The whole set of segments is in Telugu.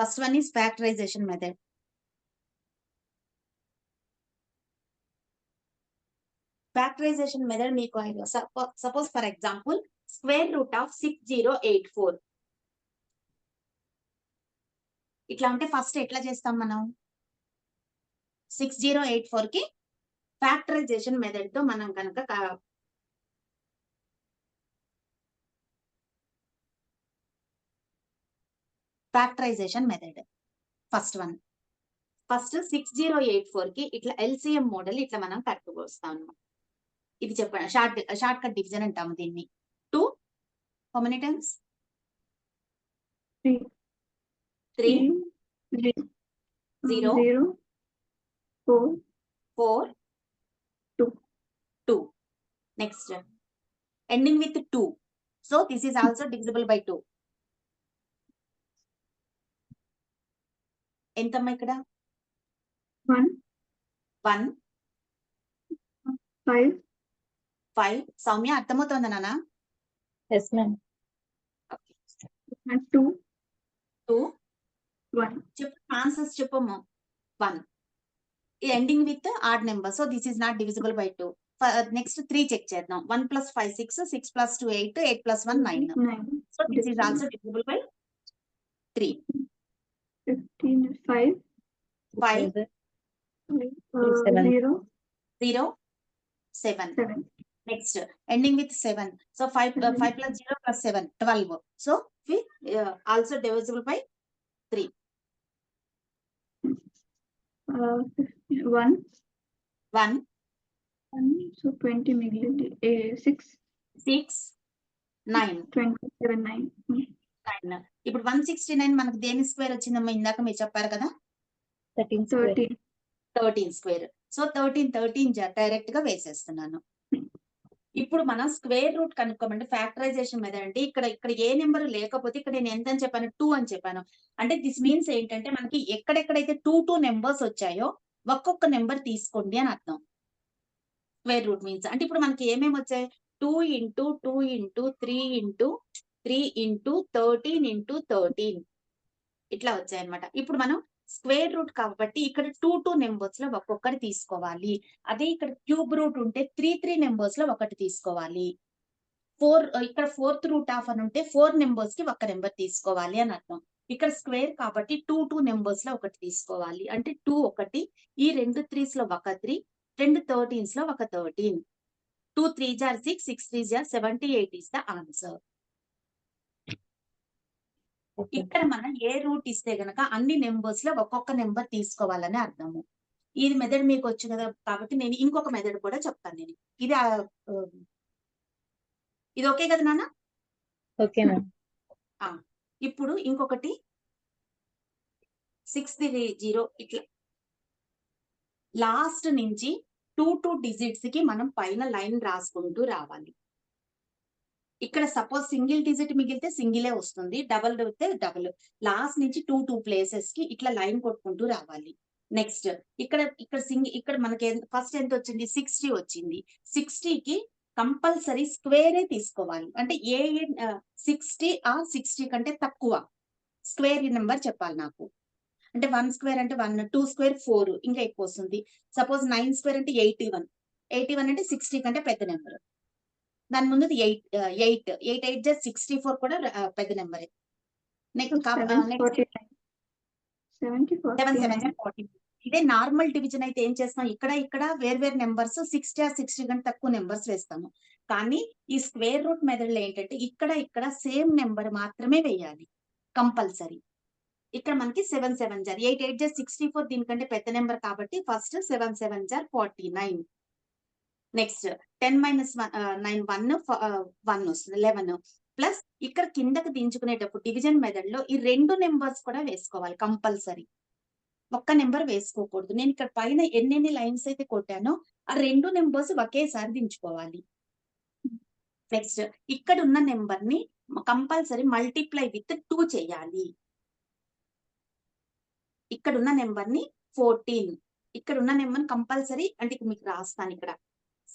First one is factorization method factorization method మీకు suppose for example square root of six zero eight four ఇట్లా అంటే ఫస్ట్ ఎట్లా చేస్తాం మనం? సిక్స్ జీరో ఎయిట్ ఫోర్కి ఫ్యాక్టరైజేషన్ మెథడ్తో మనం కనుక factorization method first one first six zero eight ఫోర్కి ఇట్లా ఎల్సిఎం మోడల్ ఇట్లా మనం కట్టుకొస్తాం అన్నమాట. ఇది చెప్పండి. షార్ట్ షార్ట్ కట్ డివిజన్ అంటాము దీన్ని. Two how many times. Three. Zero. Four. Four Two. Two next ending with two so this is also divisible by two ఎంతమ్మా ఇక్కడ? One. One. Five. Five. Soumya అర్థమవుతోందా నాన్న yes ma'am And two. Two. One. చెప్పు ఆన్సర్స్ చెప్పమ్మా. One. Ending with odd number. So this is not divisible by two next three check చేద్దాం. One plus five six. Six plus two eight. Eight plus one nine. So this is also divisible by three 15, 5, five, uh, Seven. 0, seven. 7. Next, ending with seven. So five, uh, five plus zero plus seven, twelve. So we uh, also divisible by three. Uh, 1, One, 1, so 20 uh, 6, six, nine, 27, 9. Hmm. nine. ఇప్పుడు వన్ సిక్స్టీ నైన్ మనకు దేని స్క్వేర్ వచ్చిందమ్మా? ఇందాక మీరు చెప్పారు కదా? Thirteen. Thirteen square so thirteen thirteen డైరెక్ట్గా వేసేస్తున్నాను. ఇప్పుడు మనం స్క్వేర్ రూట్ కనుక్కోమంటే ఫ్యాక్టరైజేషన్ మెథడ్ అంటే ఇక్కడ ఇక్కడ ఏ నెంబర్ లేకపోతే ఇక్కడ నేను ఎంత అని చెప్పాను? టూ అని చెప్పాను. అంటే దిస్ మీన్స్ ఏంటంటే మనకి ఎక్కడెక్కడైతే టూ టూ నెంబర్స్ వచ్చాయో ఒక్కొక్క నెంబర్ తీసుకోండి అని అర్థం. స్క్వేర్ రూట్ మీన్స్ అంటే ఇప్పుడు మనకి ఏమేమి వచ్చాయి? Two into two into three into three into thirteen into thirteen. ఇట్లా వచ్చాయన్నమాట. ఇప్పుడు మనం స్క్వేర్ రూట్ కాబట్టి ఇక్కడ టూ టూ నెంబర్స్లో ఒక్కొక్కటి తీసుకోవాలి. అదే ఇక్కడ క్యూబ్ రూట్ ఉంటే త్రీ త్రీ నెంబర్స్లో ఒకటి తీసుకోవాలి. ఫోర్ ఇక్కడ ఫోర్త్ రూట్ ఆఫ్ అని ఉంటే ఫోర్ నెంబర్స్కి ఒక నెంబర్ తీసుకోవాలి అని అర్థం. ఇక్కడ స్క్వేర్ కాబట్టి టూ టూ నెంబర్స్లో ఒకటి తీసుకోవాలి. అంటే టూ ఒకటి ఈ రెండు త్రీస్లో ఒక త్రీ రెండు థర్టీన్స్లో ఒక థర్టీన్. టూ త్రీ జార్ six six three jar seventy eight is the answer. ఇక్కడ మనం ఏ రూట్ ఇస్తే గనక అన్ని నెంబర్స్లో ఒక్కొక్క నెంబర్ తీసుకోవాలని అర్థము. ఇది మెథడ్ మీకు వచ్చు కదా కాబట్టి నేను ఇంకొక మెథడ్ కూడా చెప్తాను నేను. ఇది ఇది ఓకే కదా నాన్న? ఓకే ఇప్పుడు ఇంకొకటి. సిక్స్ జీరో ఇట్లా. లాస్ట్ నుంచి టూ టూ డిజిట్స్కి మనం పైన లైన్ రాసుకుంటూ రావాలి. ఇక్కడ సపోజ్ సింగిల్ డిజిట్ మిగిలితే సింగిలే వస్తుంది డబల్ అయితే డబల్ లాస్ట్ నుంచి టూ టూ ప్లేసెస్కి ఇట్లా లైన్ కొట్టుకుంటూ రావాలి. నెక్స్ట్ ఇక్కడ ఇక్కడ సింగిల్ ఇక్కడ మనకి ఫస్ట్ ఎంత వచ్చింది? సిక్స్టీ వచ్చింది. సిక్స్టీకి కంపల్సరీ స్క్వేరే తీసుకోవాలి. అంటే ఏ సిక్స్టీ ఆ సిక్స్టీ కంటే తక్కువ. స్క్వేర్ నెంబర్ చెప్పాలి నాకు. అంటే వన్ స్క్వేర్ అంటే వన్ టూ స్క్వేర్ ఫోర్ ఇంకా ఎక్కువ వస్తుంది. సపోజ్ నైన్ స్క్వేర్ అంటే ఎయిటీ వన్ ఎయిటీ వన్ అంటే సిక్స్టీ కంటే పెద్ద నెంబర్ దాని ముందు eight eight. Eight eight just sixty four కూడా పెద్ద నెంబరే. ఇదే నార్మల్ డివిజన్ అయితే ఏం చేస్తాం? ఇక్కడ ఇక్కడ వేర్వేరు నెంబర్స్ సిక్స్టీ ఆ సిక్స్టీ కంటే తక్కువ నెంబర్స్ వేస్తాము. కానీ ఈ స్క్వేర్ రూట్ మెథడ్లో ఏంటంటే ఇక్కడ ఇక్కడ సేమ్ నెంబర్ మాత్రమే వేయాలి. కంపల్సరీ. ఇక్కడ మనకి సెవెన్ సెవెన్ జార్. ఎయిట్ ఎయిట్ జార్ సిక్స్టీ ఫోర్ దీనికంటే పెద్ద నెంబర్ కాబట్టి first seven seven jar forty nine. Next ten minus nine one one వస్తుంది లెవెన్ ప్లస్ ఇక్కడ కిందకి దించుకునేటప్పుడు డివిజన్ మెథడ్లో ఈ రెండు నెంబర్స్ కూడా వేసుకోవాలి కంపల్సరీ ఒక్క నెంబర్ వేసుకోకూడదు. నేను ఇక్కడ పైన ఎన్నెన్ని లైన్స్ అయితే కొట్టానో ఆ రెండు నెంబర్స్ ఒకేసారి దించుకోవాలి. నెక్స్ట్ ఇక్కడ ఉన్న నెంబర్ని కంపల్సరీ మల్టిప్లై విత్ టూ చేయాలి. ఇక్కడ ఉన్న నెంబర్ని ఫోర్టీన్ ఇక్కడ ఉన్న నెంబర్ కంపల్సరీ అంటే మీకు రాస్తాను ఇక్కడ.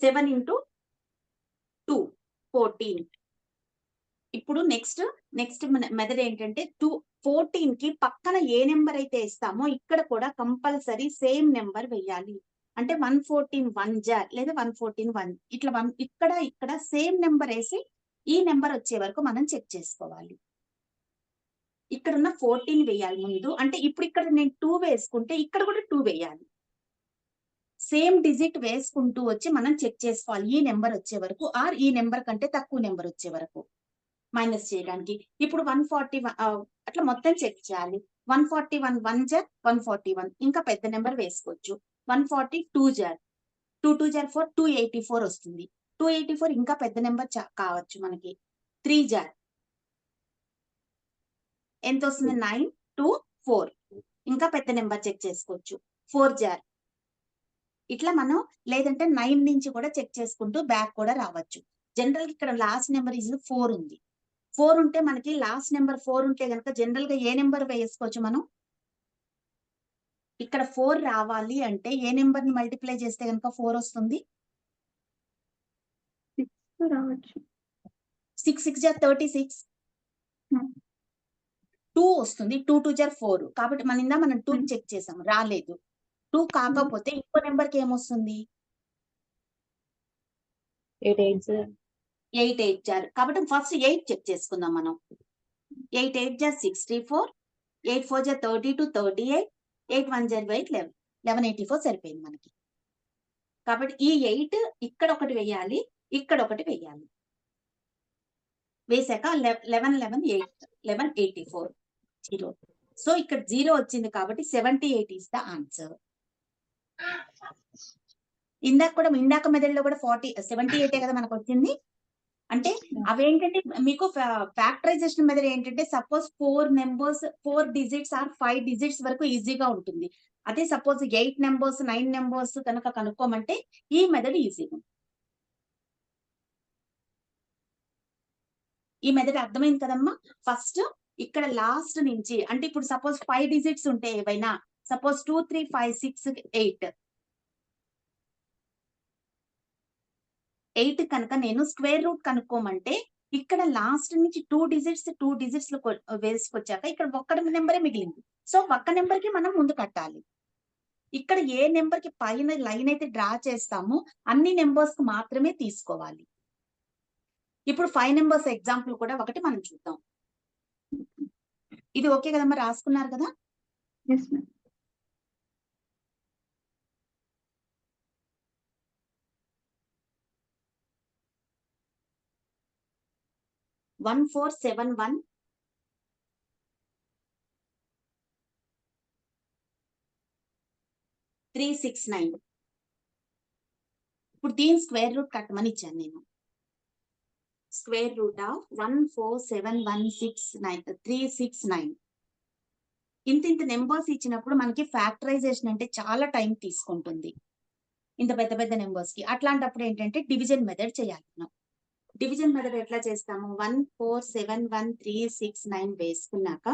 Seven into two fourteen. ఇప్పుడు నెక్స్ట్ నెక్స్ట్ మెథడ్ ఏంటంటే టూ ఫోర్టీన్కి పక్కన ఏ నెంబర్ అయితే ఇస్తామో ఇక్కడ కూడా కంపల్సరీ సేమ్ నెంబర్ వెయ్యాలి. అంటే వన్ ఫోర్టీన్ వన్ జార్ లేదా వన్ ఫోర్టీన్ వన్. ఇట్లా వన్ ఇక్కడ ఇక్కడ సేమ్ నెంబర్ వేసి ఈ నెంబర్ వచ్చే వరకు మనం చెక్ చేసుకోవాలి. ఇక్కడ ఉన్న ఫోర్టీన్ వేయాలి ముందు. అంటే ఇప్పుడు ఇక్కడ నేను టూ వేసుకుంటే ఇక్కడ కూడా టూ వేయాలి సేమ్ డిజిట్ వేసుకుంటూ వచ్చి మనం చెక్ చేసుకోవాలి. ఈ నెంబర్ వచ్చే వరకు ఆర్ ఈ నెంబర్ కంటే తక్కువ నెంబర్ వచ్చే వరకు మైనస్ చేయడానికి. ఇప్పుడు వన్ ఫార్టీ అట్లా మొత్తం చెక్ చేయాలి. వన్ ఫార్టీ వన్ వన్ జార్ వన్ ఫార్టీ వన్. ఇంకా పెద్ద నెంబర్ వేసుకోవచ్చు. వన్ ఫార్టీ టూ జార్. టూ టూ జార్ ఫోర్ టూ ఎయిటీ ఫోర్ వస్తుంది. టూ ఎయిటీ ఫోర్ ఇంకా పెద్ద నెంబర్ కావచ్చు మనకి. త్రీ జార్. ఎంత వస్తుంది? Nine two four. ఇంకా పెద్ద నెంబర్ చెక్ చేసుకోవచ్చు. ఫోర్ జార్. ఇట్లా మనం లేదంటే నైన్ నుంచి కూడా చెక్ చేసుకుంటూ బ్యాక్ కూడా రావచ్చు. జనరల్ ఇక్కడ లాస్ట్ నెంబర్ ఇస్ ఫోర్ ఉంది. ఫోర్ ఉంటే మనకి లాస్ట్ నెంబర్ ఫోర్ ఉంటే కనుక జనరల్గా ఏ నెంబర్ వేసుకోవచ్చు మనం? ఇక్కడ ఫోర్ రావాలి అంటే ఏ నెంబర్ని మల్టిప్లై చేస్తే కనుక ఫోర్ వస్తుంది? రావచ్చు. సిక్స్ సిక్స్ జార్ థర్టీ సిక్స్. టూ వస్తుంది. టూ టూ జార్ ఫోర్ కాబట్టి మన ఇందా మనం టూ. చెక్ చేసాం రాలేదు. టూ కాకపోతే ఇంకో నెంబర్కి ఏమొస్తుంది? Eight eight zero eight eight jar కాబట్టి ఫస్ట్ ఎయిట్ చెక్ చేసుకుందాం మనం. ఎయిట్ ఎయిట్ జార్ sixty four eight four jar thirty to thirty eight eight one jar eight eleven eleven eighty four సరిపోయింది మనకి. కాబట్టి ఈ ఎయిట్ ఇక్కడ ఒకటి వేయాలి ఇక్కడ ఒకటి వేయాలి. వేసాక eleven eleven eight eleven eighty four zero. So ఇక్కడ జీరో వచ్చింది కాబట్టి seventy eight is the answer. ఇందాక కూడా ఇందాక మెదడులో కూడా ఫార్టీ సెవెంటీ ఎయిటే కదా మనకు వచ్చింది. అంటే అవేంటంటే మీకు ఫ్యాక్టరైజేషన్ మెథడ్ ఏంటంటే suppose four numbers four digits or five digits వరకు ఈజీగా ఉంటుంది. అదే suppose eight numbers nine numbers కనుక కనుక్కోమంటే ఈ మెథడ్ ఈజీగా ఈ మెథడ్ అర్థమైంది కదమ్మా? ఫస్ట్ ఇక్కడ లాస్ట్ నుంచి అంటే ఇప్పుడు సపోజ్ ఫైవ్ డిజిట్స్ ఉంటే ఏవైనా suppose two three five six eight eight కనుక నేను స్క్వేర్ రూట్ కనుక్కోమంటే ఇక్కడ లాస్ట్ నుంచి టూ డిజిట్స్ టూ డిజిట్స్ వేసుకొచ్చాక ఇక్కడ ఒక్క నెంబరే మిగిలింది. సో ఒక్క నెంబర్కి మనం ముందు కట్టాలి. ఇక్కడ ఏ నెంబర్కి పైన లైన్ అయితే డ్రా చేస్తామో అన్ని నెంబర్స్కి మాత్రమే తీసుకోవాలి. ఇప్పుడు ఫైవ్ నెంబర్స్ ఎగ్జాంపుల్ కూడా ఒకటి మనం చూద్దాం. ఇది ఓకే కదమ్మా? రాసుకున్నారు కదా? One four seven one three six nine ఇప్పుడు దీని స్క్వేర్ రూట్ కట్టమని ఇచ్చాను నేను. Square root of one four seven one six nine three six nine ఇంత ఇంత నెంబర్స్ ఇచ్చినప్పుడు మనకి ఫ్యాక్టరైజేషన్ అంటే చాలా టైం తీసుకుంటుంది. ఇంత పెద్ద పెద్ద నెంబర్స్కి అట్లాంటప్పుడు ఏంటంటే డివిజన్ మెథడ్ చేయాలి మనం డివిజన్ మెథడ్ ఎట్లా చేస్తాము? One four seven one three six nine వేసుకున్నాక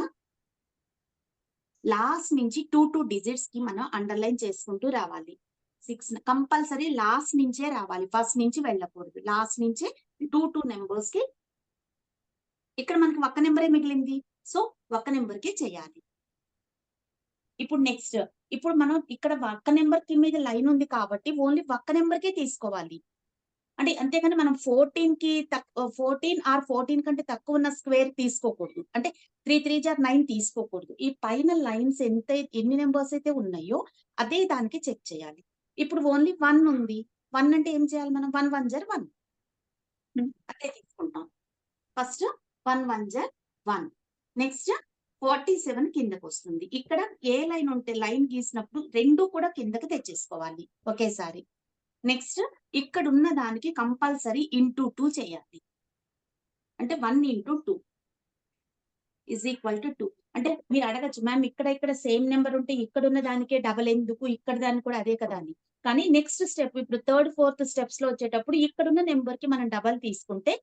లాస్ట్ నుంచి టూ టూ డిజిట్స్కి మనం అండర్లైన్ చేసుకుంటూ రావాలి. సిక్స్ కంపల్సరీ లాస్ట్ నుంచే రావాలి. ఫస్ట్ నుంచి వెళ్ళకూడదు. లాస్ట్ నుంచే టూ టూ నెంబర్స్కి ఇక్కడ మనకి ఒక్క నెంబరే మిగిలింది? సో ఒక్క నెంబర్కి చేయాలి. ఇప్పుడు నెక్స్ట్ ఇప్పుడు మనం ఇక్కడ ఒక్క నెంబర్కి మీద లైన్ ఉంది కాబట్టి ఓన్లీ ఒక్క నెంబర్ కే తీసుకోవాలి. అంటే అంతేగాని మనం ఫోర్టీన్కి ఫోర్టీన్ ఆర్ ఫోర్టీన్ కంటే తక్కువ ఉన్న స్క్వేర్ తీసుకోకూడదు. అంటే త్రీ త్రీ జార్ నైన్ తీసుకోకూడదు. ఈ పైన లైన్స్ ఎంత ఎన్ని నెంబర్స్ అయితే ఉన్నాయో అదే దానికి చెక్ చేయాలి. ఇప్పుడు ఓన్లీ వన్ ఉంది. వన్ అంటే ఏం చేయాలి మనం? వన్ వన్ జర్ వన్. అదే తీసుకుంటాం. ఫస్ట్ వన్ వన్ జర్ వన్ నెక్స్ట్ ఫార్టీ సెవెన్ కిందకు వస్తుంది. ఇక్కడ ఏ లైన్ ఉంటే లైన్ గీసినప్పుడు రెండు కూడా కిందకి తెచ్చేసుకోవాలి ఒకేసారి. నెక్స్ట్ ఇక్కడ ఉన్న దానికి కంపల్సరీ ఇంటూ టూ చేయాలి. అంటే one into two is equal to two అంటే మీరు అడగచ్చు మ్యామ్ ఇక్కడ ఇక్కడ సేమ్ నెంబర్ ఉంటే ఇక్కడ ఉన్న దానికే డబల్ ఎందుకు? ఇక్కడ దానికి కూడా అదే కదా అని. కానీ నెక్స్ట్ స్టెప్ ఇప్పుడు థర్డ్ ఫోర్త్ స్టెప్స్లో వచ్చేటప్పుడు ఇక్కడ ఉన్న నెంబర్కి మనం డబల్ తీసుకుంటే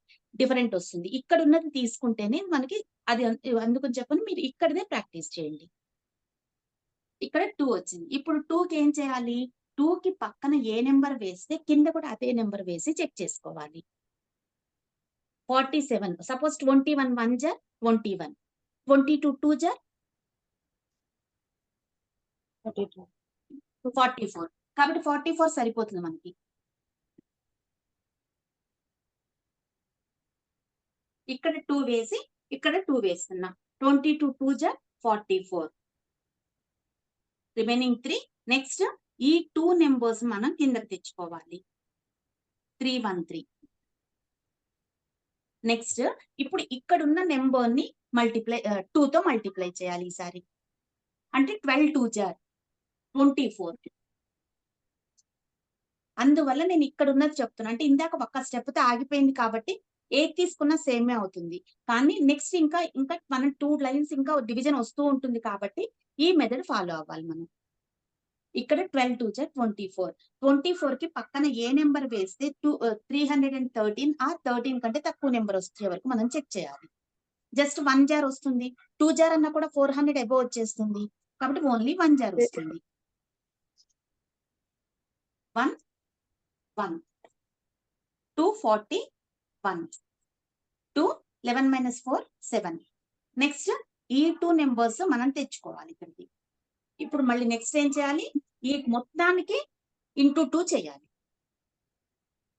డిఫరెంట్ వస్తుంది. ఇక్కడ ఉన్నది తీసుకుంటేనే మనకి అది అందుకని చెప్పని మీరు ఇక్కడనే ప్రాక్టీస్ చేయండి. ఇక్కడ టూ వచ్చింది. ఇప్పుడు టూ కి ఏం చేయాలి? టూ కి పక్కన ఏ నెంబర్ వేస్తే కింద కూడా అదే నెంబర్ వేసి చెక్ చేసుకోవాలి. Forty seven. Suppose twenty one one jar twenty one. Twenty two two jar? Forty four. కాబట్టి ఫార్టీ ఫోర్ సరిపోతుంది మనకి. ఇక్కడ టూ వేసి ఇక్కడ టూ వేస్తున్నా. ట్వంటీ టూ టూ జా forty four. Remaining three. Next ఈ టూ నెంబర్స్ మనం కిందకి తెచ్చుకోవాలి. Three one three. నెక్స్ట్ ఇప్పుడు ఇక్కడున్న నెంబర్ని నెంబర్ని మల్టిప్లై టూ తో మల్టిప్లై చేయాలి ఈసారి. అంటే twelve two jar twenty four. అందువల్ల నేను ఇక్కడ ఉన్నది చెప్తున్నా. అంటే ఇందాక ఒక్క స్టెప్తో ఆగిపోయింది కాబట్టి ఏది తీసుకున్నా సేమే అవుతుంది. కానీ నెక్స్ట్ ఇంకా ఇంకా మనం టూ లైన్స్ ఇంకా డివిజన్ వస్తూ ఉంటుంది కాబట్టి ఈ మెథడ్ ఫాలో అవ్వాలి మనం. ఇక్కడ ట్వెల్వ్ టూ జా ట్వంటీ ఫోర్. ట్వంటీ ఫోర్కి పక్కన ఏ నెంబర్ వేస్తే two three hundred and thirteen ఆ థర్టీన్ కంటే తక్కువ నెంబర్ వచ్చే వరకు మనం చెక్ చేయాలి. జస్ట్ వన్ జార్ వస్తుంది. టూ జార్ అన్నా కూడా ఫోర్ హండ్రెడ్ అబోవ్ వచ్చేస్తుంది. కాబట్టి ఓన్లీ వన్ జార్ వస్తుంది. One one. Two forty one. Two eleven minus four seven. Next ఈ టూ నెంబర్స్ మనం తెచ్చుకోవాలి ఇక్కడికి. ఇప్పుడు మళ్ళీ నెక్స్ట్ ఏం చేయాలి? ఈ మొత్తానికి ఇంటూ టూ చేయాలి.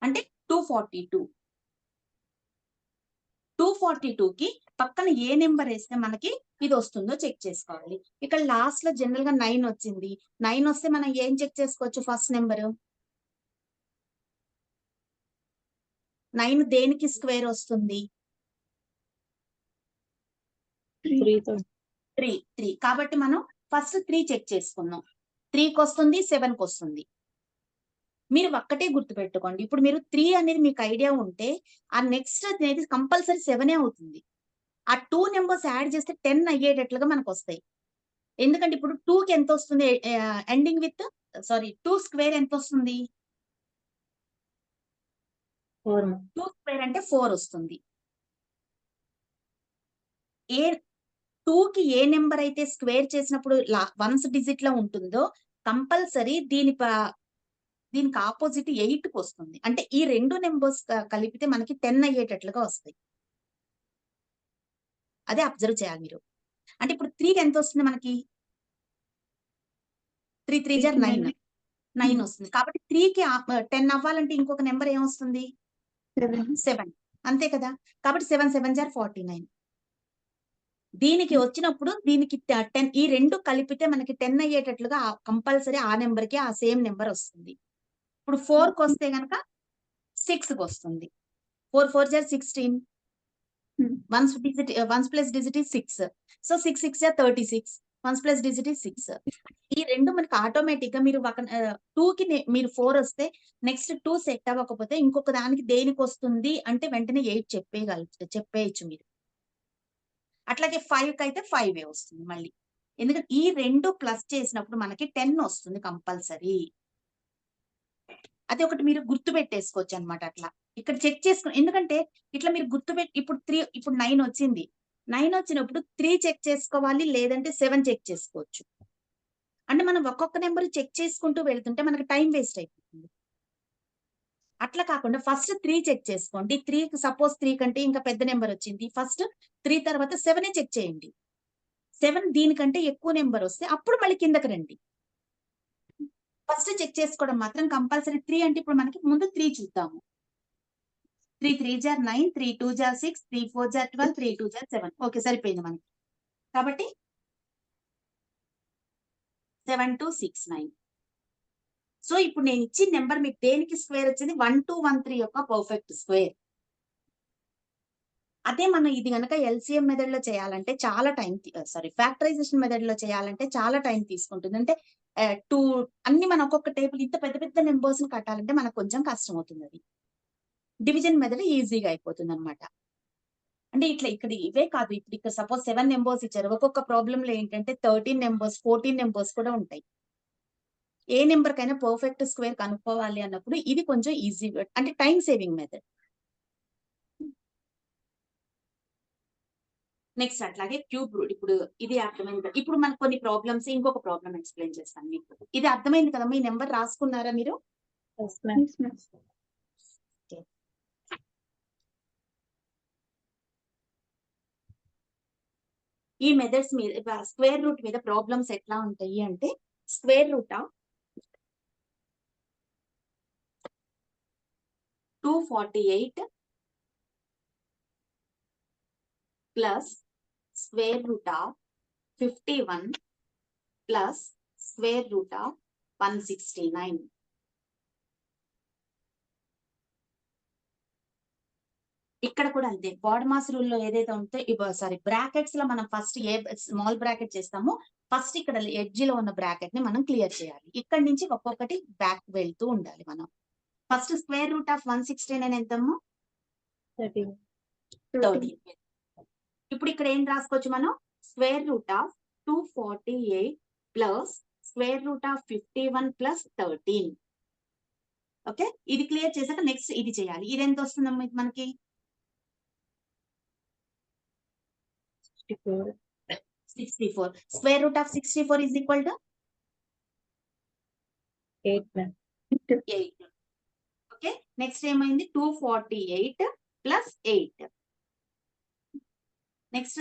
అంటే two forty two two forty two కి పక్కన ఏ నెంబర్ వేస్తే మనకి ఇది వస్తుందో చెక్ చేసుకోవాలి. ఇక్కడ లాస్ట్లో జనరల్గా నైన్ వచ్చింది. నైన్ వస్తే మనం ఏం చెక్ చేసుకోవచ్చు ఫస్ట్ నెంబర్ నైన్ దేనికి స్క్వేర్ వస్తుంది? త్రీ త్రీ కాబట్టి మనం ఫస్ట్ త్రీ చెక్ చేసుకుందాం. త్రీకి వస్తుంది సెవెన్కి వస్తుంది మీరు ఒక్కటే గుర్తుపెట్టుకోండి. ఇప్పుడు మీరు త్రీ అనేది మీకు ఐడియా ఉంటే ఆ నెక్స్ట్ అనేది కంపల్సరీ సెవెనే అవుతుంది. ఆ టూ నెంబర్స్ యాడ్ చేస్తే టెన్ అయ్యేటట్లుగా మనకు వస్తాయి ఎందుకంటే ఇప్పుడు టూ కి ఎంత వస్తుంది ending with sorry two square ఎంత వస్తుంది టూ స్క్వేర్ అంటే ఫోర్ వస్తుంది. ఏ టూ కి ఏ నెంబర్ అయితే స్క్వేర్ చేసినప్పుడు వన్స్ డిజిట్లో ఉంటుందో కంపల్సరీ దీని దీనికి ఆపోజిట్ ఎయిట్కి వస్తుంది. అంటే ఈ రెండు నెంబర్స్ కలిపితే మనకి టెన్ అయ్యేటట్లుగా వస్తాయి. అదే అబ్జర్వ్ చేయాలి మీరు. అంటే ఇప్పుడు త్రీకి ఎంత వస్తుంది మనకి? త్రీ త్రీ జార్ నైన్. నైన్. వస్తుంది. కాబట్టి త్రీకి టెన్ అవ్వాలంటే ఇంకొక నెంబర్ ఏమొస్తుంది సెవెన్. సెవెన్. అంతే కదా? కాబట్టి సెవెన్ సెవెన్ జార్ ఫార్టీ నైన్. దీనికి వచ్చినప్పుడు దీనికి టెన్ ఈ రెండు కలిపితే మనకి టెన్ అయ్యేటట్లుగా కంపల్సరీ ఆ నెంబర్కి ఆ సేమ్ నెంబర్ వస్తుంది. ఇప్పుడు ఫోర్కి వస్తే గనక సిక్స్కి వస్తుంది. Four four jar sixteen. Ones digit ones plus digit six. So six six jar thirty six. Ones plus digit is six. ఈ రెండు మనకి ఆటోమేటిక్గా మీరు ఒక టూ కి మీరు ఫోర్ వస్తే నెక్స్ట్ టూ సెట్ అవ్వకపోతే ఇంకొక దానికి దేనికి వస్తుంది అంటే వెంటనే ఎయిట్ చెప్పేయగల చెప్పేయచ్చు మీరు. అట్లాగే ఫైవ్కి అయితే ఫైవ్ ఏ వస్తుంది మళ్ళీ. ఎందుకంటే ఈ రెండు ప్లస్ చేసినప్పుడు మనకి టెన్ వస్తుంది కంపల్సరీ. అది ఒకటి మీరు గుర్తు పెట్టేసుకోవచ్చు అనమాట అట్లా. ఇక్కడ చెక్ చేసుకుని ఎందుకంటే ఇట్లా మీరు గుర్తు పెట్టి ఇప్పుడు త్రీ ఇప్పుడు నైన్ వచ్చింది. నైన్ వచ్చినప్పుడు త్రీ చెక్ చేసుకోవాలి లేదంటే సెవెన్ చెక్ చేసుకోవచ్చు. అంటే మనం ఒక్కొక్క నెంబర్ చెక్ చేసుకుంటూ వెళ్తుంటే మనకి టైం వేస్ట్ అయిపోతుంది. అట్లా కాకుండా ఫస్ట్ త్రీ చెక్ చేసుకోండి. త్రీ సపోజ్ త్రీ కంటే ఇంకా పెద్ద నెంబర్ వచ్చింది. ఫస్ట్ త్రీ తర్వాత సెవెన్ చెక్ చేయండి. సెవెన్ దీనికంటే ఎక్కువ నెంబర్ వస్తే అప్పుడు మళ్ళీ కిందకి రండి. ఫస్ట్ చెక్ చేసుకోవడం మాత్రం కంపల్సరీ త్రీ అంటే ఇప్పుడు మనకి ముందు త్రీ చూద్దాము. త్రీ త్రీ జార్ నైన్ త్రీ టూ జార్ సిక్స్ త్రీ ఫోర్ జార్ ట్వెల్వ్ త్రీ టూ జార్ సెవెన్ ఓకే సరిపోయింది మనకి. కాబట్టి seven two six nine so ఇప్పుడు నేను ఇచ్చిన నెంబర్ మీకు దేనికి స్క్వేర్ వచ్చింది? వన్ టూ వన్ త్రీ యొక్క పర్ఫెక్ట్ స్క్వేర్. అదే మనం ఇది గనక ఎల్సిఎం మెథడ్లో చేయాలంటే చాలా టైం సారీ ఫ్యాక్టరైజేషన్ మెథడ్లో చేయాలంటే చాలా టైం తీసుకుంటుంది. అంటే టూ అన్ని మనం ఒక్కొక్క టేబుల్ ఇంత పెద్ద పెద్ద నెంబర్స్ని కట్టాలంటే మనకు కొంచెం కష్టం అవుతుంది అది. డివిజన్ మెథడ్ ఈజీగా అయిపోతుంది అనమాట అంటే ఇట్లా ఇక్కడ ఇవే కాదు. ఇప్పుడు ఇక్కడ సపోజ్ సెవెన్ నెంబర్స్ ఇచ్చారు. ఒక్కొక్క ప్రాబ్లమ్లో ఏంటంటే థర్టీన్ నెంబర్స్ ఫోర్టీన్ నెంబర్స్ కూడా ఉంటాయి. ఏ నెంబర్ కైనా పర్ఫెక్ట్ స్క్వేర్ కనుక్కోవాలి అన్నప్పుడు ఇది కొంచెం ఈజీ అంటే టైం సేవింగ్ మెథడ్ నెక్స్ట్ అట్లాగే క్యూబ్ రూట్ ఇప్పుడు ఇది అర్థమైంది ఇప్పుడు మనకు కొన్ని ప్రాబ్లమ్స్ ఇంకొక ప్రాబ్లం ఎక్స్ప్లెయిన్ చేస్తాను మీకు. ఇది అర్థమైంది కదా మీ నెంబర్ రాసుకున్నారా మీరు? ఈ మెథడ్స్ మీద స్క్వేర్ రూట్ మీద ప్రాబ్లమ్స్ ఎట్లా ఉంటాయి అంటే square రూటా two forty eight plus square root of fifty one plus square root of one sixty nine ఇక్కడ కూడా అంతే. బాడమాస్ రూల్లో ఏదైతే ఉందో సారీ బ్రాకెట్స్లో మనం ఫస్ట్ ఏ స్మాల్ బ్రాకెట్ చేస్తామో ఫస్ట్ ఇక్కడ ఎడ్జ్లో ఉన్న బ్రాకెట్ని మనం క్లియర్ చేయాలి. ఇక్కడ నుంచి ఒక్కొక్కటి బ్యాక్ వెళ్తూ ఉండాలి మనం. First square root of one sixty nine ఎంతమ్మో? Thirty ఇప్పుడు ఇక్కడ ఏం రాసుకోవచ్చు మనం? Square root of two forty eight plus square root of fifty one plus thirteen. Okay? ఇది క్లియర్ చేశాక నెక్స్ట్ ఇది చేయాలి. ఇది ఎంత వస్తుందమ్మా ఇది మనకి? Sixty four. Sixty four. Square root of sixty four is equal to? Eight eight. Okay next ఏమైంది? Two forty eight plus eight next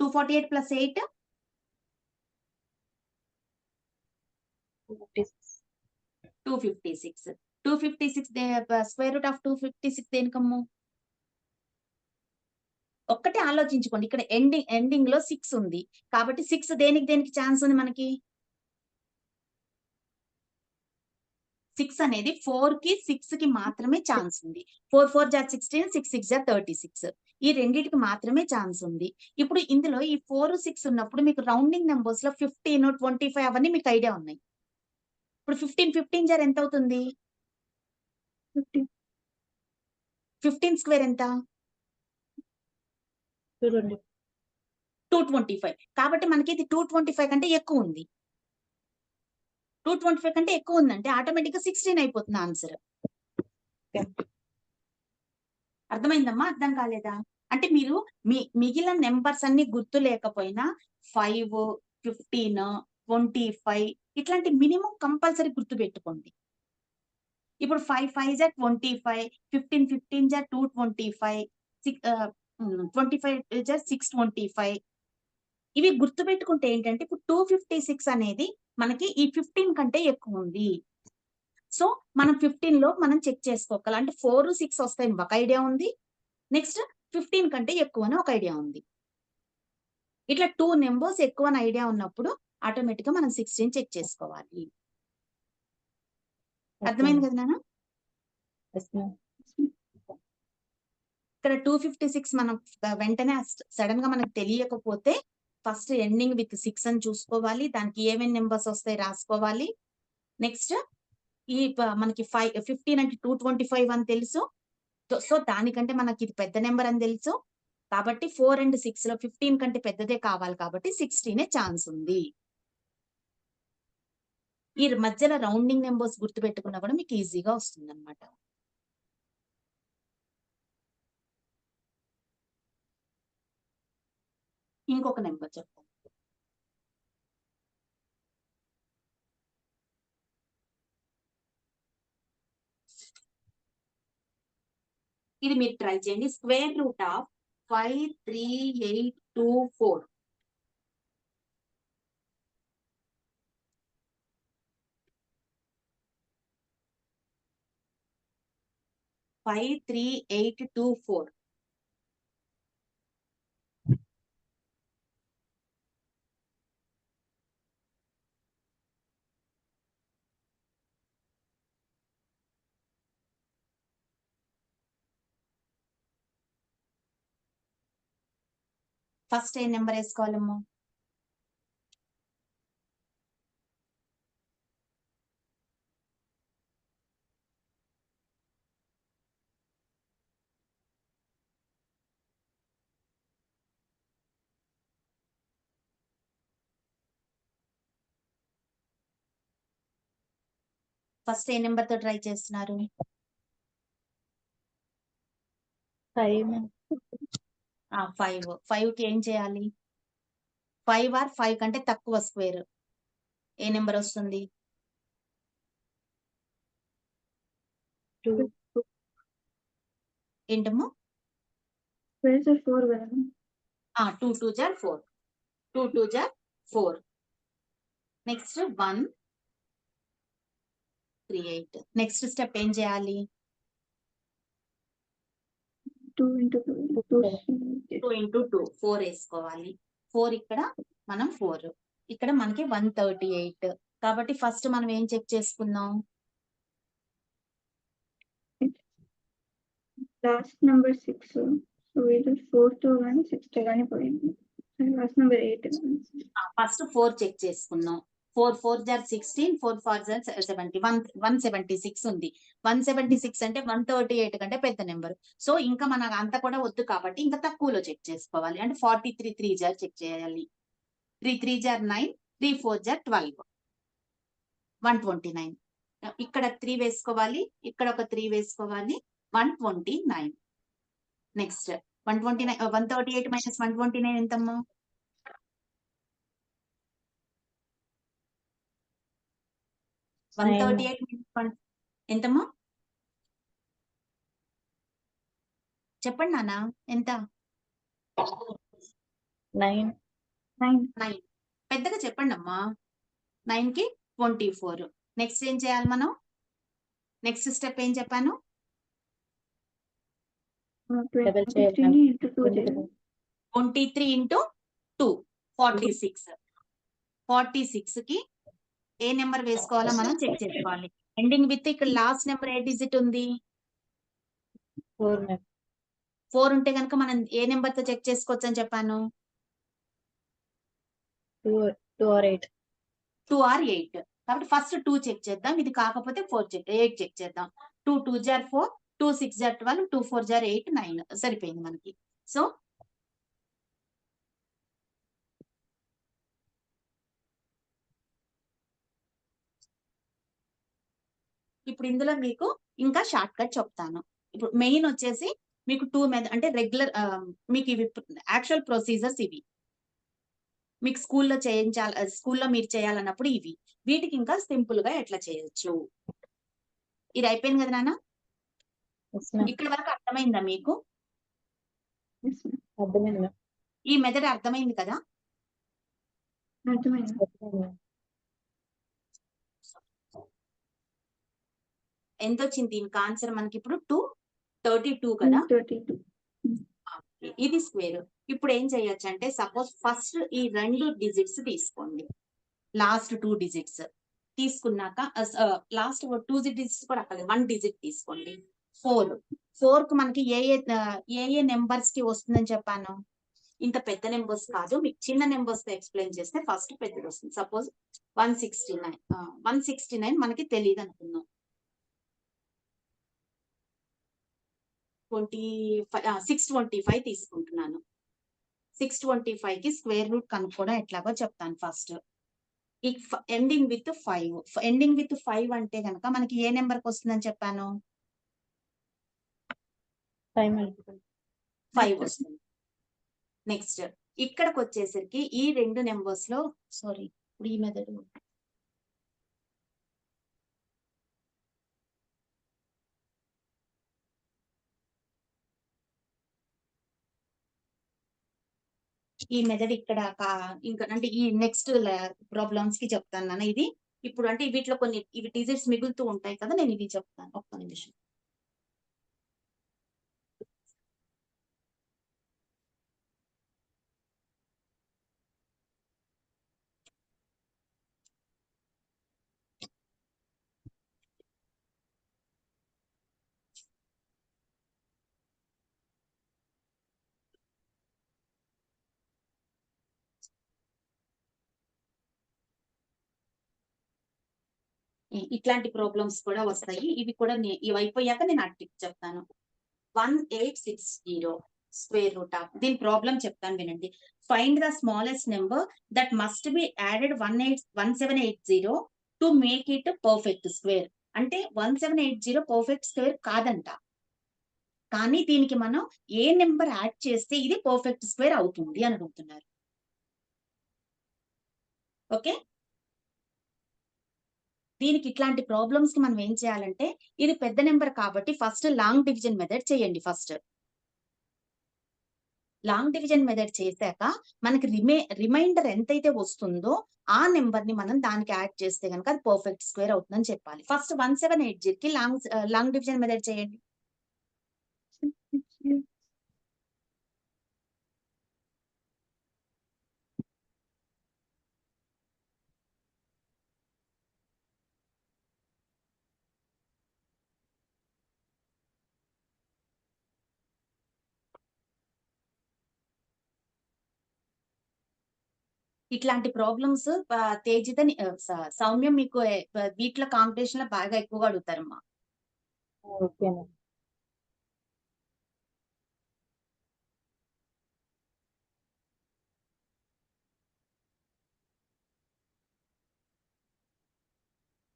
two forty eight plus eight six two fifty six two fifty six square root of two fifty six దేనికమ్ము? ఒక్కటే ఆలోచించుకోండి. ఇక్కడ ఎండింగ్ ఎండింగ్లో సిక్స్ ఉంది. కాబట్టి సిక్స్ దేనికి దేనికి ఛాన్స్ ఉంది మనకి? సిక్స్ అనేది ఫోర్కి సిక్స్కి మాత్రమే ఛాన్స్ ఉంది. ఫోర్ ఫోర్ జా సిక్స్టీన్ సిక్స్ సిక్స్ జా థర్టీ సిక్స్. ఈ రెండింటికి మాత్రమే ఛాన్స్ ఉంది. ఇప్పుడు ఇందులో ఈ ఫోర్ సిక్స్ ఉన్నప్పుడు మీకు రౌండింగ్ నెంబర్స్లో ఫిఫ్టీన్ ట్వంటీ ఫైవ్ అవన్నీ మీకు ఐడియా ఉన్నాయి. ఇప్పుడు ఫిఫ్టీన్ ఫిఫ్టీన్ జార్ ఎంత అవుతుంది? ఫిఫ్టీ ఫిఫ్టీన్ స్క్వేర్ ఎంత? Two twenty five. కాబట్టి మనకి ఇది టూ ట్వంటీ ఫైవ్ కంటే ఎక్కువ ఉంది. టూ ట్వంటీ ఫైవ్ కంటే ఎక్కువ ఉందంటే ఆటోమేటిక్గా సిక్స్టీన్ అయిపోతుంది ఆన్సర్. అర్థమైందమ్మా? అర్థం కాలేదా? అంటే మీరు మీ మిగిలిన నెంబర్స్ అన్ని గుర్తు లేకపోయినా ఫైవ్ ఫిఫ్టీన్ ట్వంటీ ఫైవ్ ఇట్లాంటి మినిమం కంపల్సరీ గుర్తు పెట్టుకోండి. ఇప్పుడు ఫైవ్ ఫైవ్ జా ట్వంటీ ఫైవ్ ఫిఫ్టీన్ ఫిఫ్టీన్ జా two twenty five six twenty five జా సిక్స్ ట్వంటీ ఫైవ్. ఇవి గుర్తు పెట్టుకుంటే ఏంటంటే ఇప్పుడు టూ ఫిఫ్టీ సిక్స్ అనేది మనకి ఈ ఫిఫ్టీన్ కంటే ఎక్కువ ఉంది సో మనం ఫిఫ్టీన్లో మనం చెక్ చేసుకోగలం అంటే ఫోర్ సిక్స్ వస్తాయని ఒక ఐడియా ఉంది. నెక్స్ట్ ఫిఫ్టీన్ కంటే ఎక్కువ అని ఒక ఐడియా ఉంది. ఇట్లా టూ నెంబర్స్ ఎక్కువ అని ఐడియా ఉన్నప్పుడు ఆటోమేటిక్గా మనం సిక్స్టీన్ చెక్ చేసుకోవాలి. అర్థమైంది కదా నాన్న? ఇక్కడ టూ ఫిఫ్టీ సిక్స్ మనం వెంటనే సడన్గా మనకు తెలియకపోతే ఫస్ట్ ఎండింగ్ విత్ సిక్స్ అని చూసుకోవాలి. దానికి ఏమేమి నెంబర్స్ వస్తాయి రాసుకోవాలి. నెక్స్ట్ ఈ మనకి ఫైవ్ ఫిఫ్టీన్ అంటే టూ ట్వంటీ ఫైవ్ అని తెలుసు. సో దానికంటే మనకి ఇది పెద్ద నెంబర్ అని తెలుసు. కాబట్టి ఫోర్ అండ్ సిక్స్లో ఫిఫ్టీన్ కంటే పెద్దదే కావాలి కాబట్టి సిక్స్టీనే ఛాన్స్ ఉంది. ఈ మధ్యలో రౌండింగ్ నెంబర్స్ గుర్తు పెట్టుకున్నా కూడా మీకు ఈజీగా వస్తుంది అనమాట ఇంకొక నెంబర్ చెప్తాను ఇది మీరు ట్రై చేయండి. Square root of five three eight two four. Five three eight two four. First A number వేసుకోవాలమ్మా? ఫస్ట్ ఏ నెంబర్తో ట్రై చేస్తున్నారు? ఫైవ్ ఫైవ్కి ఏం చేయాలి? ఫైవ్ ఆర్ ఫైవ్ కంటే తక్కువ స్క్వేర్ ఏ నెంబర్ వస్తుంది? ఏంటమ్మా? టూ టూ జార్ four two two jar four next one three eight next step ఏం చేయాలి? Two into two two two into two. Four వేసుకోవాలి. ఫోర్ ఇక్కడ మనం ఫోర్. ఇక్కడ మనకి వన్ థర్టీ ఎయిట్. కాబట్టి ఫస్ట్ మనం ఏం చెక్ చేసుకుందాం లాస్ట్ నెంబర్ సిక్స్. సో ఇది ఫోర్తో కానీ సిక్స్తో కానీ పోయింది. Last number eight. First four check చేసుకుందాం four four jar sixteen four four jar seventy one one seventy six ఉంది. వన్ సెవెంటీ సిక్స్ అంటే వన్ థర్టీ ఎయిట్ కంటే పెద్ద నెంబర్. సో ఇంకా మనకు అంత కూడా వద్దు కాబట్టి ఇంకా తక్కువలో చెక్ చేసుకోవాలి. అంటే ఫార్టీ త్రీ త్రీ జార్ చెక్ చేయాలి. త్రీ త్రీ జార్ నైన్ త్రీ ఫోర్ జార్ ట్వెల్వ్. One twenty nine. ఇక్కడ త్రీ వేసుకోవాలి. ఇక్కడ ఒక త్రీ వేసుకోవాలి. One twenty nine. Next. One twenty nine one thirty eight minus one twenty nine ఎంతమ్మా? వన్. థర్టీ ఎయిట్ వన్ ఎంతమ్మా? చెప్పండి నాన్న ఎంత? నైన్. నైన్. నైన్. పెద్దగా చెప్పండి అమ్మా నైన్కి ట్వంటీ ఫోర్. నెక్స్ట్ ఏం చేయాలి మనం? నెక్స్ట్ స్టెప్ ఏం చెప్పాను? Double ట్వంటీ చేయాలి. త్రీ ఇంటూ టూ చేయాలి. Twenty three into two. Forty six. Forty సిక్స్కి ఏ నెంబర్ వేసుకోవాలో మనం చెక్ చేసుకోవాలి. ఎండింగ్ విత్ ఇక్కడ లాస్ట్ నెంబర్ ఏ డిజిట్ ఉంది? ఫోర్ ఉంటే కనుక మనం ఏ నెంబర్తో చెక్ చేసుకోవచ్చు అని చెప్పాను two two or eight two or eight కాబట్టి ఫస్ట్ టూ చెక్ చేద్దాం. ఇది కాకపోతే ఫోర్ చెక్ ఎయిట్ చెక్ చేద్దాం. టూ టూ జార్ ఫోర్ టూ సిక్స్ జార్ twelve two four jar eight nine సరిపోయింది మనకి. సో ఇప్పుడు ఇందులో మీకు ఇంకా షార్ట్ కట్ చెప్తాను. ఇప్పుడు మెయిన్ వచ్చేసి మీకు టూ మెథ అంటే రెగ్యులర్ మీకు ఇవి యాక్చువల్ ప్రొసీజర్స్ ఇవి. మీకు స్కూల్లో చేయించాలి స్కూల్లో మీరు చేయాలన్నప్పుడు ఇవి. వీటికి ఇంకా సింపుల్గా ఎట్లా చేయొచ్చు? ఇది అయిపోయింది కదా నాన్న? ఇక్కడ వరకు అర్థమైందా మీకు? Yes, ma'am. అర్థమైంది ఈ మెథడ్ అర్థమైంది కదా? అర్థమైంది అర్థమైంది మ్యామ్ ఎంత వచ్చింది దీనికి ఆన్సర్ మనకి ఇప్పుడు టూ థర్టీ టూ కదా? Thirty two. ఇది స్క్వేర్. ఇప్పుడు ఏం చేయొచ్చు అంటే సపోజ్ ఫస్ట్ ఈ రెండు డిజిట్స్ తీసుకోండి. Last two digits. తీసుకున్నాక లాస్ట్ టూ డిజిట్స్ కూడా అక్కడ వన్ డిజిట్ తీసుకోండి. ఫోర్. ఫోర్కు మనకి ఏ ఏ ఏ ఏ నెంబర్స్కి వస్తుందని చెప్పాను? ఇంత పెద్ద నెంబర్స్ కాదు. మీకు చిన్న నెంబర్స్తో ఎక్స్ప్లెయిన్ చేస్తే ఫస్ట్ పెద్దది వస్తుంది suppose one sixty nine. One sixty nine మనకి తెలియదు అనుకుందాం twenty five six twenty five తీసుకుంటున్నాను. సిక్స్ ట్వంటీ ఫైవ్కి స్క్వేర్ రూట్ కనుక్కోవడం ఎట్లాగో చెప్తాను ఫస్ట్ ఈ ending with five ending with five అంటే కనుక మనకి ఏ నెంబర్కి వస్తుందని చెప్పాను? ఫైవ్ వస్తుంది. నెక్స్ట్ ఇక్కడికి వచ్చేసరికి ఈ రెండు నెంబర్స్లో సారీ ఇప్పుడు ఈ మెథడ్ ఈ మెదడు ఇక్కడ ఇంకా అంటే ఈ నెక్స్ట్ ప్రాబ్లమ్స్కి చెప్తాను నాన్న ఇది. ఇప్పుడు అంటే వీటిలో కొన్ని ఇవి డిజిట్స్ మిగులుతూ ఉంటాయి కదా నేను ఇది చెప్తాను. ఒక్క నిమిషం. ఇట్లాంటి ప్రాబ్లమ్స్ కూడా వస్తాయి. ఇవి కూడా ఇవి అయిపోయాక నేను ఆ చెప్తాను. One eight six zero square root of దీని ప్రాబ్లం చెప్తాను వినండి. Find the smallest number that must be added one eight one seven eight zero to make it perfect square అంటే one seven eight zero perfect square కాదంట. కానీ దీనికి మనం ఏ నెంబర్ యాడ్ చేస్తే ఇది పర్ఫెక్ట్ స్క్వేర్ అవుతుంది అని అడుగుతున్నారు ఓకే? దీనికి ఇట్లాంటి ప్రాబ్లమ్స్కి మనం ఏం చేయాలంటే ఇది పెద్ద నెంబర్ కాబట్టి ఫస్ట్ లాంగ్ డివిజన్ మెథడ్ చేయండి ఫస్ట్ లాంగ్ డివిజన్ మెథడ్ చేశాక మనకి రిమే రిమైండర్ ఎంతైతే వస్తుందో ఆ నెంబర్ని మనం దానికి యాడ్ చేస్తే కనుక అది పర్ఫెక్ట్ స్క్వేర్ అవుతుందని చెప్పాలి. First one seven eight zero కి లాంగ్ లాంగ్ డివిజన్ మెథడ్ చేయండి. ఇట్లాంటి ప్రాబ్లమ్స్ తేజిత సౌమ్య మీకు వీటిలో కాంపిటీషన్లో బాగా ఎక్కువగా అడుగుతారమ్మా.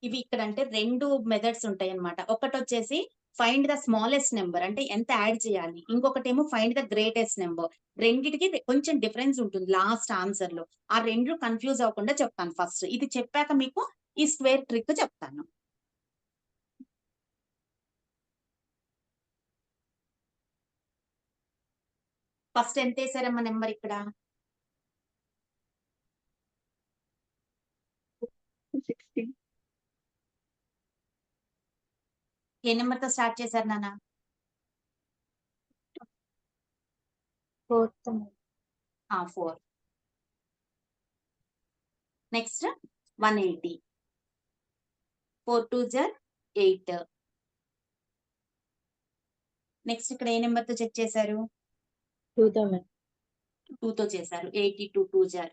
ఇవి ఇక్కడ అంటే రెండు మెథడ్స్ ఉంటాయి అన్నమాట ఒకటి వచ్చేసి ఫైండ్ ద స్మాలెస్ట్ నెంబర్ అంటే ఎంత యాడ్ చేయాలి? ఇంకొకటి ఏమో ఫైండ్ ద గ్రేటెస్ట్ నెంబర్ రెండిటికి కొంచెం డిఫరెన్స్ ఉంటుంది లాస్ట్ ఆన్సర్లో. ఆ రెండు కన్ఫ్యూజ్ అవ్వకుండా చెప్తాను ఫస్ట్ ఇది చెప్పాక మీకు ఈ స్క్వేర్ ట్రిక్ చెప్తాను. ఫస్ట్ ఎంత వేసారమ్మా నెంబర్ ఇక్కడ సిక్స్టీ ఏ నెంబర్తో స్టార్ట్ చేశారు నాన్న? Four. Next one eighty. Four two are eight. Next ఇక్కడ ఏ నెంబర్తో చెక్ చేశారు? టూ మ్యామ్ టూ తో చేశారు. ఎయిటీ టూ టూ జర్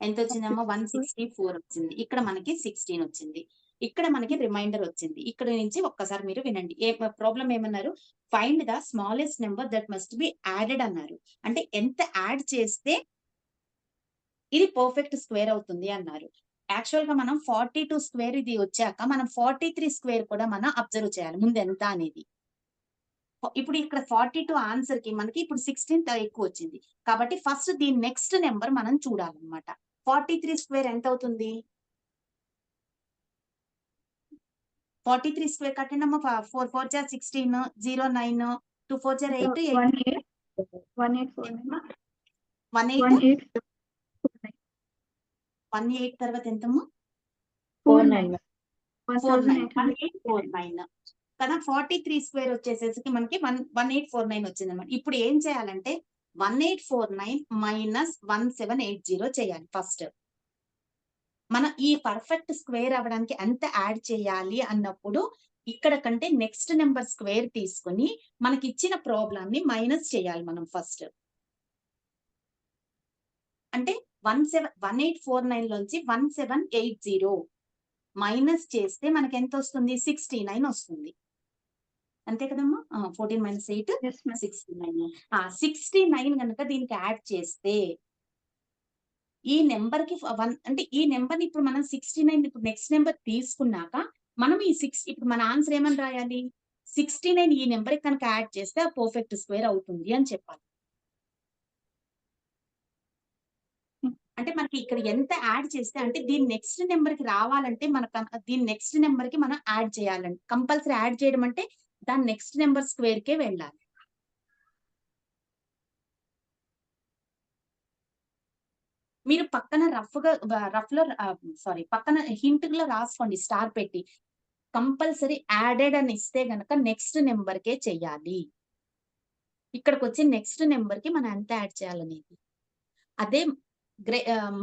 ఎంత వచ్చిందమ్మా వన్ సిక్స్టీ ఫోర్ వచ్చింది. ఇక్కడ మనకి సిక్స్టీన్ వచ్చింది. ఇక్కడ మనకి రిమైండర్ వచ్చింది. ఇక్కడ నుంచి ఒక్కసారి మీరు వినండి. ఏ ప్రాబ్లం ఏమన్నారు? Find the smallest number that must be added అన్నారు. అంటే ఎంత యాడ్ చేస్తే ఇది పర్ఫెక్ట్ స్క్వేర్ అవుతుంది అన్నారు. యాక్చువల్గా మనం ఫార్టీ టూ స్క్వేర్ ఇది వచ్చాక మనం ఫార్టీ త్రీ స్క్వేర్ కూడా మనం అబ్జర్వ్ చేయాలి. ముందు ఎంత అనేది. ఇప్పుడు ఇక్కడ ఫార్టీ టూ ఆన్సర్కి మనకి ఇప్పుడు సిక్స్టీన్ ఎక్కువ వచ్చింది. కాబట్టి ఫస్ట్ దీని నెక్స్ట్ నెంబర్ మనం చూడాలన్నమాట. ఫార్టీ త్రీ స్క్వేర్ ఎంత అవుతుంది? Forty three square కట్టండమ్మా four four are sixteen zero nine two four are eight one eight one eight one eight తర్వాత ఎంతమ్మా? Four nine four nine eight one eight four nine కదా ఫార్టీ త్రీ స్క్వేర్ వచ్చేసేసరికి మనకి one one eight four nine వచ్చింది అనమాట ఇప్పుడు ఏం చేయాలంటే one eight four nine minus one seven eight zero చేయాలి ఫస్ట్ మన ఈ పర్ఫెక్ట్ స్క్వేర్ అవ్వడానికి ఎంత యాడ్ చేయాలి అన్నప్పుడు ఇక్కడ కంటే నెక్స్ట్ నెంబర్ స్క్వేర్ తీసుకొని మనకి ఇచ్చిన ప్రాబ్లం ని మైనస్ చేయాలి మనం ఫస్ట్ అంటే one seven one eight four nine లోంచి one seven eight zero minus చేస్తే మనకి ఎంత వస్తుంది? సిక్స్టీ నైన్ వస్తుంది. అంతే కదమ్మా? Fourteen minus eight sixty nine sixty nine కనుక దీనికి యాడ్ చేస్తే ఈ నెంబర్కి వన్ అంటే ఈ నెంబర్ని ఇప్పుడు మనం సిక్స్టీ నైన్ ఇప్పుడు నెక్స్ట్ నెంబర్ తీసుకున్నాక మనం ఈ సిక్స్ ఇప్పుడు మన ఆన్సర్ ఏమని రాయాలి? సిక్స్టీ నైన్ ఈ నెంబర్కి కనుక యాడ్ చేస్తే ఆ పర్ఫెక్ట్ స్క్వేర్ అవుతుంది అని చెప్పాలి. అంటే మనకి ఇక్కడ ఎంత యాడ్ చేస్తే అంటే దీని నెక్స్ట్ నెంబర్కి రావాలంటే మనకు దీని నెక్స్ట్ నెంబర్కి మనం యాడ్ చేయాలండి. కంపల్సరీ యాడ్ చేయడం అంటే దాని నెక్స్ట్ నెంబర్ స్క్వేర్ కే వెళ్ళాలి. మీరు పక్కన రఫ్గా రఫ్లో సారీ పక్కన హింట్లో రాసుకోండి స్టార్ పెట్టి. కంపల్సరీ యాడెడ్ అని ఇస్తే గనక నెక్స్ట్ నెంబర్ కే చెయ్యాలి ఇక్కడికి వచ్చి నెక్స్ట్ నెంబర్కి మనం ఎంత యాడ్ చేయాలనేది. అదే గ్రే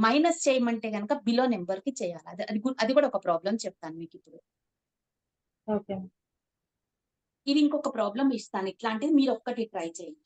మైనస్ చేయమంటే గనక బిలో నెంబర్కి చేయాలి. అది అది అది కూడా ఒక ప్రాబ్లం చెప్తాను మీకు ఇప్పుడు. ఓకే. ఇది ఇంకొక ప్రాబ్లం ఇస్తాను. ఇట్లాంటిది మీరు ఒక్కటి ట్రై చేయండి.